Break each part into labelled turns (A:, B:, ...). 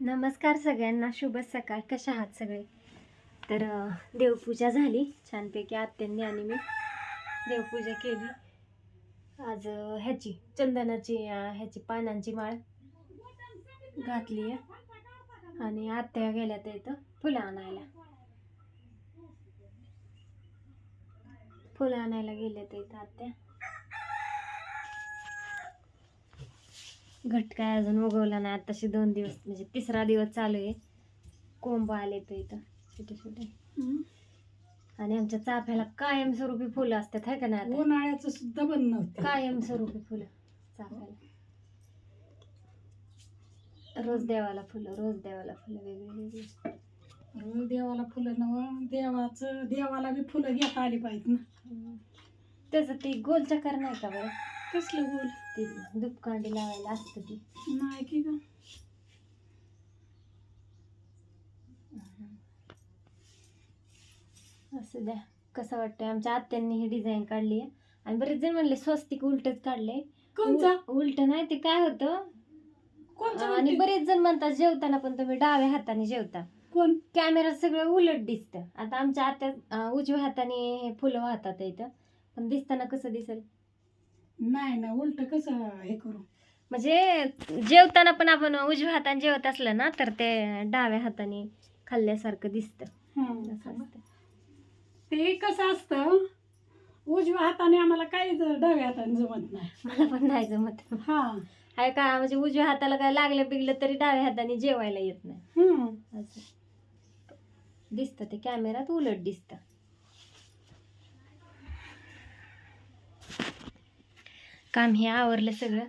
A: नमस्कार सगळ्यांना शुभ सकाळ. कशा आहात सगळे? तर देवपूजा झाली. छानपैकी आत्यांनी आणि मी देवपूजा केली. आज ह्याची चंदनाची ह्याची पानांची माळ घातली आहे. आणि आत्या गेल्या तर इथं फुलं आणायला. फुलं आणायला गेल्या तर इथं आत्या. घट काय अजून उगवला नाही. आताशी दोन दिवस म्हणजे तिसरा दिवस चालू आहे. कोंब आले तर इथं छोटे छोटे. आणि आमच्या चाफ्याला कायमस्वरूपी फुलं असतात है का नाही आता?
B: उन्हाळ्याचं सुद्धा बंद नव्हतं.
A: कायमस्वरूपी फुलं चाफ्याला. रोज देवाला फुलं रोज देवाला फुलं वेगळी वेगळी.
B: रोज देवाला फुलं नव देवाचं देवाला बी फुलं घेता आली पाहिजेत ना.
A: हम्म. त्याचं ती गोल चक्कर नाही का बरं?
B: कसलं बोल
A: ती दुपकांडी लावायला असतं ती.
B: नाही की ग.
A: असं द्या. कसं वाटतंय? आमच्या आत्यांनी ही डिझाईन काढली आहे. आणि बरेच जण म्हणले स्वस्तिक उलटच काढले.
B: कोणचा?
A: उलट नाही ते काय होतं?
B: कोणचा
A: आणि
B: म्हणते?
A: बरेच जण म्हणतात जेवताना पण तुम्ही डाव्या हाताने जेवता.
B: कोण?
A: कॅमेरा सगळं उलट दिसतं. आता आमच्या आत्या अं, उजव्या हाताने हे फुलं वाहतात इथं. पण दिसताना कसं दिसेल?
B: नाही ना उलट कसं हे करू?
A: म्हणजे जेवताना पण आपण उजव्या हाताने जेवत असलं ना तर ते डाव्या हाताने खाल्ल्यासारखं दिसतं.
B: हं. ते कसं असतं? उजव्या हाताने आम्हाला काही डाव्या हाताने जमत नाही.
A: मला पण नाही जमत.
B: हा.
A: आहे का म्हणजे उजव्या हाताला काय लागलं बिगलं तरी डाव्या हाताने जेवायला येत नाही.
B: हम्म.
A: असं. दिसतं ते कॅमेरात उलट दिसतं. काम हे आवरलं सगळं.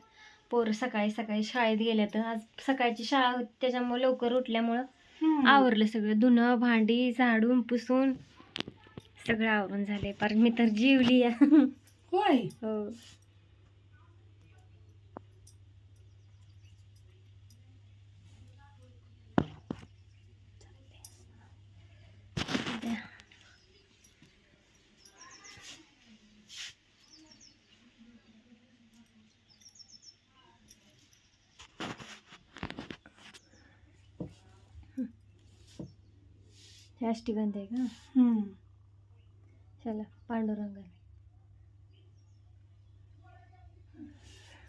A: पोरं सकाळी सकाळी शाळेत गेल्या तर आज सकाळची शाळा होती त्याच्यामुळे लवकर उठल्यामुळं. आवरलं सगळं. धुणं भांडी झाडून पुसून सगळं आवरून झालंय. पर मी तर जीवली.
B: होय?
A: हो. हे अष्टीगंध आहे का
B: हम्म.
A: चला पांडुरंग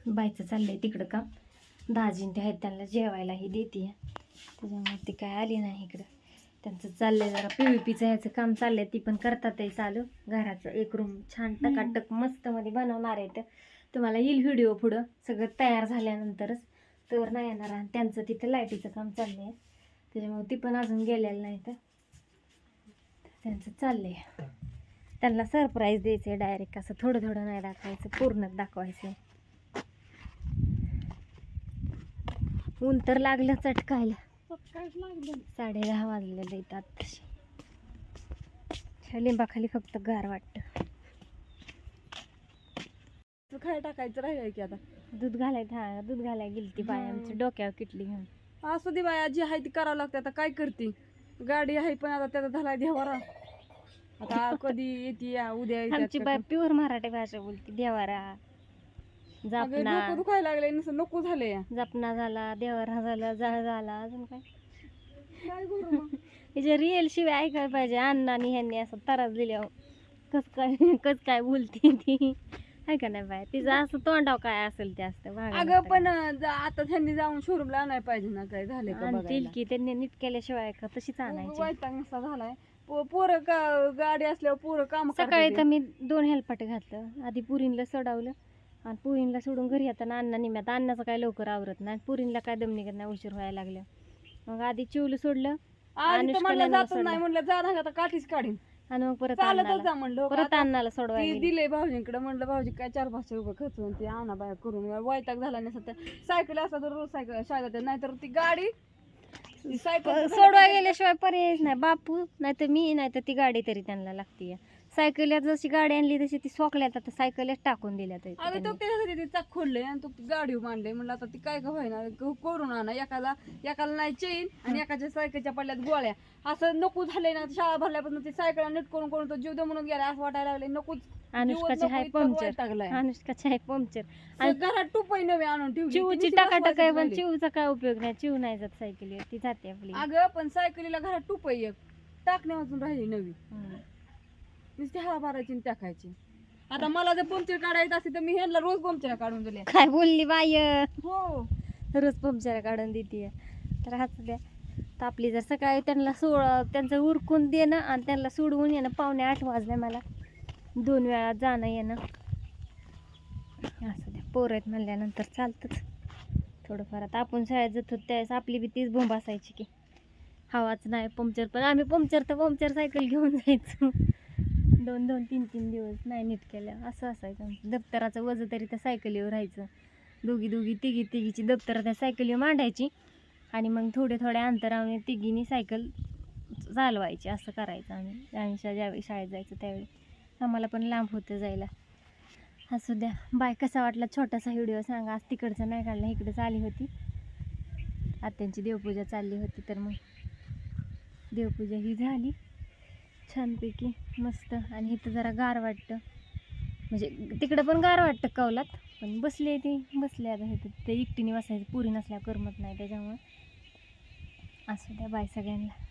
A: बायचं चाललंय तिकडं काम दाजीन ते आहेत त्यांना जेवायलाही देते त्याच्यामुळे ती काय आली नाही इकडं त्यांचं चाललंय जरा पी व्ही पीचं ह्याचं काम चाललंय ती पण करतात आहे चालू घराचं एक रूम छान टकाटक मस्त मध्ये बनवणार आहे तर तुम्हाला येईल व्हिडिओ पुढं सगळं तयार झाल्यानंतरच तर नाही येणार आणि त्यांचं तिथं लाईटीचं काम चाललंय आहे त्याच्यामुळे ती पण अजून गेलेलं नाही तर त्यांचं चाललंय. त्यांना सरप्राईज द्यायचं आहे डायरेक्ट असं थोडं थोडं नाही दाखवायचं पूर्णच दाखवायचं ऊन तर लागलं चटकायला. साडे दहा वाजलेले येतात तसे ह्या लिंबाखाली फक्त गार वाटतं.
B: तू काय टाकायचं राहिलंय की आता?
A: दूध घालायचं हा दूध घालायला गेली ती बाय आमची डोक्यावर किटली घेऊन.
B: असू दे बाया जी आहे ती करावं लागते आता काय करते? गाडी आहे पण आता त्याचा झालाय देवारा. आता कधी येते या उद्या येते
A: आमची बाय प्युअर मराठी भाषा बोलते देवारा. जापना.
B: दुखायला लागलंय नुसतं नको झालंय.
A: जपना झाला देवारा झाला जाळ झाला अजून काय?
B: काय करू मग?
A: हिच्या रिअल शिवाय ऐकायला पाहिजे अण्णानी ह्यांनी असं त्रास दिल्यावर. कस काय कस काय बोलते ती? आहे का नाही बाय तिचं असं तोंडाव काय असेल ते असतं
B: अगं
A: लागतं.
B: पण जा- आता त्यांनी जाऊन शोरूमला आणायला पाहिजे ना काय झाले का
A: आणतील
B: बघायला.
A: की त्यांनी नीट केल्याशिवाय का तशीच आणायची?
B: वैताग नुसता झालाय. पो- पोरं का गाडी असल्यावर पोरं काम
A: सकाळी तर मी दोन हेलपाटे घातलं. आधी पुरींला सोडवलं आणि पुरींला सोडून घरी येताना अण्णा निम्यात. अण्णाचं काय लवकर आवरत नाही पुरींला काय दम निघत नाही उशीर व्हायला लागलं. मग आधी चिवलं सोडलं.
B: तर
A: अनुष्काला
B: म्हणलं
A: आणलं
B: जातच
A: सोडलं.
B: नाही म्हणलं जा ना आता काठीच काढीन.
A: आणि मग परत
B: चालतच
A: अण्णाला
B: जा म्हणलं
A: परत
B: आता
A: अण्णाला
B: ती
A: सोडवायला.
B: दिले भाऊजींकडे म्हणलं भाऊजी काय चार पाचशे रुपये खर्च होऊन ती आणा बाया करून. वैताग झाला नाही सध्या सायकल असला तर रोज सायकल शाळेत नाहीतर ती गाडी ती सायकल
A: सोडवा गेल्याशिवाय पर्यायच नाही. बापू नाही तर मी नाही तर ती गाडी तरी त्यांना लागते सायकल जशी गाडी आणली तशी ती सोकल्यात आता सायकलच टाकून दिल्यात इथं
B: अगं तो. त्याच्यासाठी ते चाक खोलले आणि तो गाडी मांडले म्हणलं आता ती काय का व्हायना क- करून आणा. एकाला एकाला नाही चेन आणि एकाच्या सायकलच्या पडल्यात गोळ्या. असं नको झालंय ना शाळा भरल्यापासून ती सायकल नीट करून करून तो जीव दे म्हणून गेला असं वाटायला लागले नकोच.
A: अनुष्काचे हाय पंक्चर.
B: टाकलाय.
A: अनुष्काचे हाय पंक्चर. आणि
B: घरात टुपाई नवी आणून ठेवली. ती
A: चिवची
B: नुसती
A: टाकाटाक आहे पण
B: राहिली.
A: चिवचा काय उपयोग नाही. चिव नाही जात सायकलीवर. ती जाते आपली.
B: अगं पण सायकलीला घरात टुपाई एक. टाकण्या वाजून राहिली नवी.
A: हम्म.
B: नुसती हवा भरायची आणि टाकायची. आता मला जर पंक्चर काढायचं असेल तर मी ह्यांना रोज पंक्चर काढून दिले.
A: काय बोलली बाय
B: हो.
A: रोज पंक्चर काढून देते तर हाच द्या. तर आपली जर सकाळी त्यांना सोड त्यांचं उरकून देणं आणि त्यांना सोडवून येणं पावणे आठ वाजले मला. दोन वेळा जाणं येणं. असं द्या. पोरं आहेत म्हणल्यानंतर चालतंच. थोडंफार आता आपण शाळेत जात होतो त्यावेळेस आपली बी तीच बोंब असायची की हवाच नाही पंक्चर पण आम्ही पंक्चर तर पंक्चर सायकल घेऊन जायचो. दोन दोन तीन तीन दिवस नाही नीट केलं असं असायचं. दप्तराचं वजन तरी त्या सायकलीवर राहायचं. दोघी दोघी तिघी तिघीची दप्तर त्या सायकलीवर मांडायची. आणि मग थोडे थोड्या अंतराने तिघीनी सायकल चालवायची. असं करायचं आम्ही. आम्ही शा- ज्यावेळी शाळेत जायचं त्यावेळी. आम्हाला पण लांब होतं जायला. असू द्या. बाय कसा वाटला छोटासा व्हिडिओ सांगा. आज तिकडचं नाही काढला इकडंच आली होती. आत्यांची देवपूजा चालली होती तर मग देवपूजा ही झाली. छानपैकी. मस्त. आणि इथं जरा गार वाटतं. म्हणजे तिकडं पण गार वाटतं कौलात पण बसले ते. बसले आता इथं. ते एकटीने बसायचं. पुरी नसल्या करमत नाही त्याच्यामुळं. असू द्या बाय सगळ्यांना.